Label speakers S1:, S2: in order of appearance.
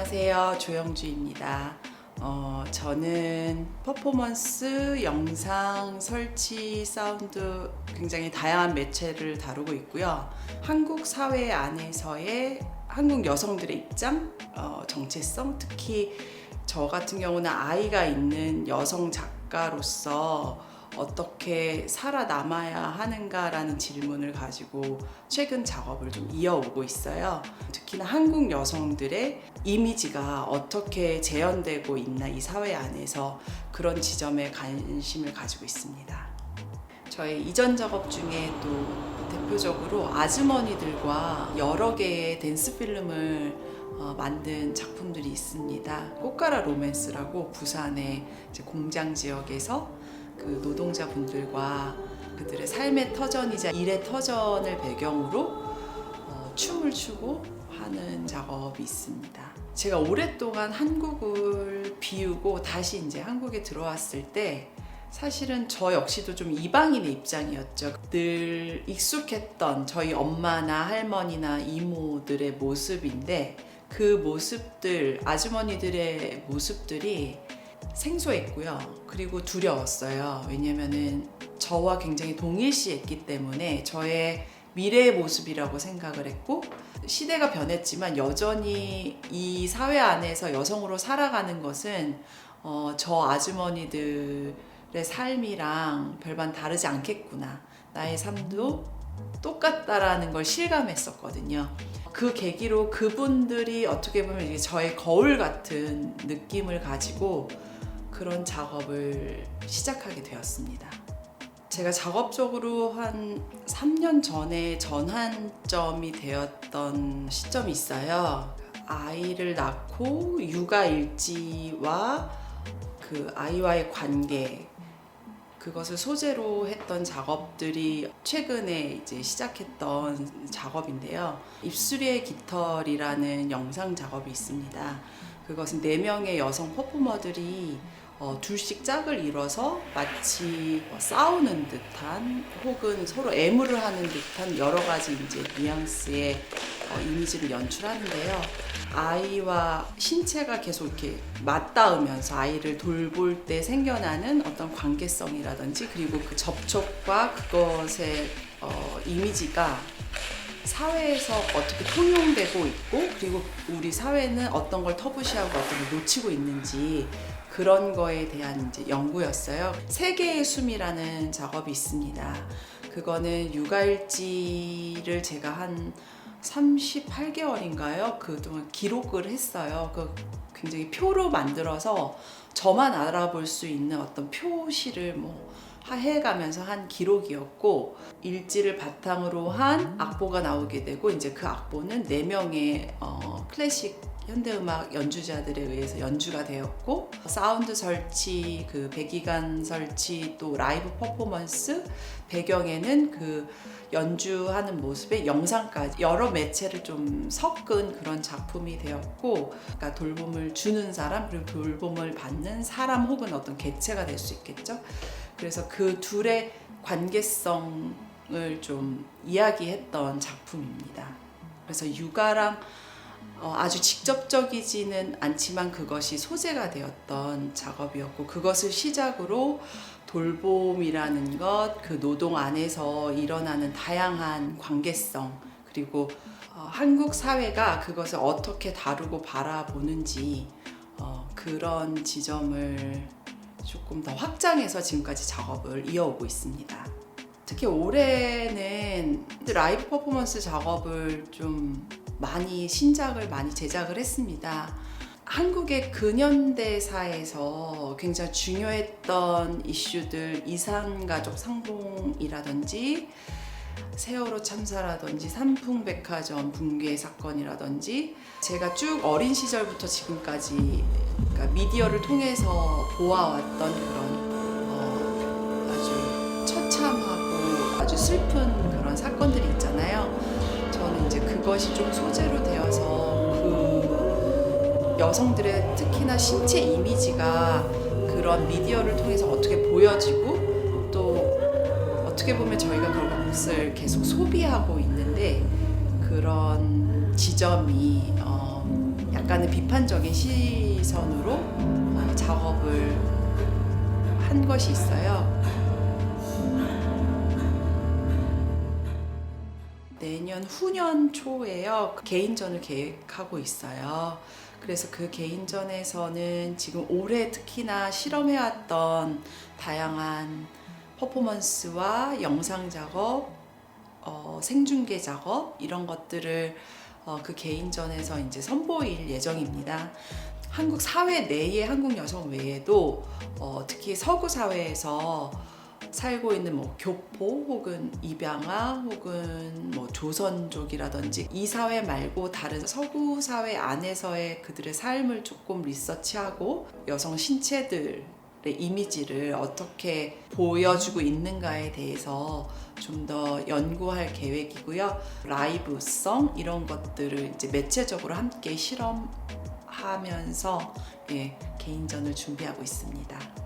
S1: 안녕하세요. 조영주입니다. 어, 저는 퍼포먼스, 영상, 설치, 사운드 굉장히 다양한 매체를 다루고 있고요. 한국 사회 안에서의 한국 여성들의 입장, 어, 정체성, 특히 저 같은 경우는 아이가 있는 여성 작가로서 어떻게 살아남아야 하는가라는 질문을 가지고 최근 작업을 좀 이어오고 있어요. 특히나 한국 여성들의 이미지가 어떻게 재현되고 있나 이 사회 안에서 그런 지점에 관심을 가지고 있습니다. 저의 이전 작업 중에 또 대표적으로 아주머니들과 여러 개의 댄스 필름을 어, 만든 작품들이 있습니다. 꽃가라 로맨스라고 부산의 공장 지역에서 그 노동자분들과 그들의 삶의 터전이자 일의 터전을 배경으로 어, 춤을 추고 하는 작업이 있습니다. 제가 오랫동안 한국을 비우고 다시 이제 한국에 들어왔을 때 사실은 저 역시도 좀 이방인의 입장이었죠. 늘 익숙했던 저희 엄마나 할머니나 이모들의 모습인데 그 모습들, 아주머니들의 모습들이 생소했고요. 그리고 두려웠어요. 왜냐면은 저와 굉장히 동일시했기 때문에 저의 미래의 모습이라고 생각을 했고 시대가 변했지만 여전히 이 사회 안에서 여성으로 살아가는 것은 어, 저 아주머니들의 삶이랑 별반 다르지 않겠구나. 나의 삶도 똑같다라는 걸 실감했었거든요. 그 계기로 그분들이 어떻게 보면 저의 거울 같은 느낌을 가지고 그런 작업을 시작하게 되었습니다. 제가 작업적으로 한 3년 전에 전환점이 되었던 시점이 있어요. 아이를 낳고 육아 일지와 그 아이와의 관계 그것을 소재로 했던 작업들이 최근에 이제 시작했던 작업인데요. 입술의 깃털이라는 영상 작업이 있습니다. 그것은 네 명의 여성 퍼포머들이 어, 둘씩 짝을 이뤄서 마치 어, 싸우는 듯한 혹은 서로 애무를 하는 듯한 여러 가지 이제 뉘앙스의 어, 이미지를 연출하는데요. 아이와 신체가 계속 이렇게 맞닿으면서 아이를 돌볼 때 생겨나는 어떤 관계성이라든지 그리고 그 접촉과 그것의 어, 이미지가 사회에서 어떻게 통용되고 있고 그리고 우리 사회는 어떤 걸 터부시하고 어떤 걸 놓치고 있는지 그런 거에 대한 이제 연구였어요. 세계의 숨이라는 작업이 있습니다. 그거는 육아일지를 제가 한 38개월인가요? 그동안 기록을 했어요. 그 굉장히 표로 만들어서 저만 알아볼 수 있는 어떤 표시를 뭐 해가면서 한 기록이었고 일지를 바탕으로 한 악보가 나오게 되고 이제 그 악보는 네 명의 어, 클래식 현대음악 연주자들에 의해서 연주가 되었고 사운드 설치, 그 배기관 설치, 또 라이브 퍼포먼스 배경에는 그 연주하는 모습의 영상까지 여러 매체를 좀 섞은 그런 작품이 되었고 그러니까 돌봄을 주는 사람 그리고 돌봄을 받는 사람 혹은 어떤 개체가 될 수 있겠죠. 그래서 그 둘의 관계성을 좀 이야기했던 작품입니다. 그래서 육아랑 어, 아주 직접적이지는 않지만 그것이 소재가 되었던 작업이었고 그것을 시작으로 돌봄이라는 것, 그 노동 안에서 일어나는 다양한 관계성 그리고 어, 한국 사회가 그것을 어떻게 다루고 바라보는지 어, 그런 지점을 조금 더 확장해서 지금까지 작업을 이어오고 있습니다. 특히 올해는 라이브 퍼포먼스 작업을 좀 많이 신작을 많이 제작을 했습니다. 한국의 근현대사에서 굉장히 중요했던 이슈들 이산가족 상봉이라든지 세월호 참사라든지 삼풍백화점 붕괴 사건이라든지 제가 쭉 어린 시절부터 지금까지 그러니까 미디어를 통해서 보아왔던 그런 어, 아주 처참하고 아주 슬픈 그런 사건들이 있잖아요. 저는 이제 그것이 좀 소재로 되어서 그 여성들의 특히나 신체 이미지가 그런 미디어를 통해서 어떻게 보여지고 또 어떻게 보면 저희가 그것을 계속 소비하고 있는데 그런 지점이 어 약간 약간의 비판적인 시선으로 어, 작업을 한 것이 있어요. 내년 후년 초에요. 개인전을 계획하고 있어요. 그래서 그 개인전에서는 지금 올해 특히나 실험해왔던 다양한 퍼포먼스와 영상 작업, 어, 생중계 작업 이런 것들을 어, 그 개인전에서 이제 선보일 예정입니다. 한국 사회 내의 한국 여성 외에도 어, 특히 서구 사회에서 살고 있는 뭐 교포 혹은 입양아 혹은 뭐 조선족이라든지 이 사회 말고 다른 서구 사회 안에서의 그들의 삶을 조금 리서치하고 여성 신체들의 이미지를 어떻게 보여주고 있는가에 대해서 좀 더 연구할 계획이고요. 라이브성 이런 것들을 이제 매체적으로 함께 실험하면서 예, 개인전을 준비하고 있습니다.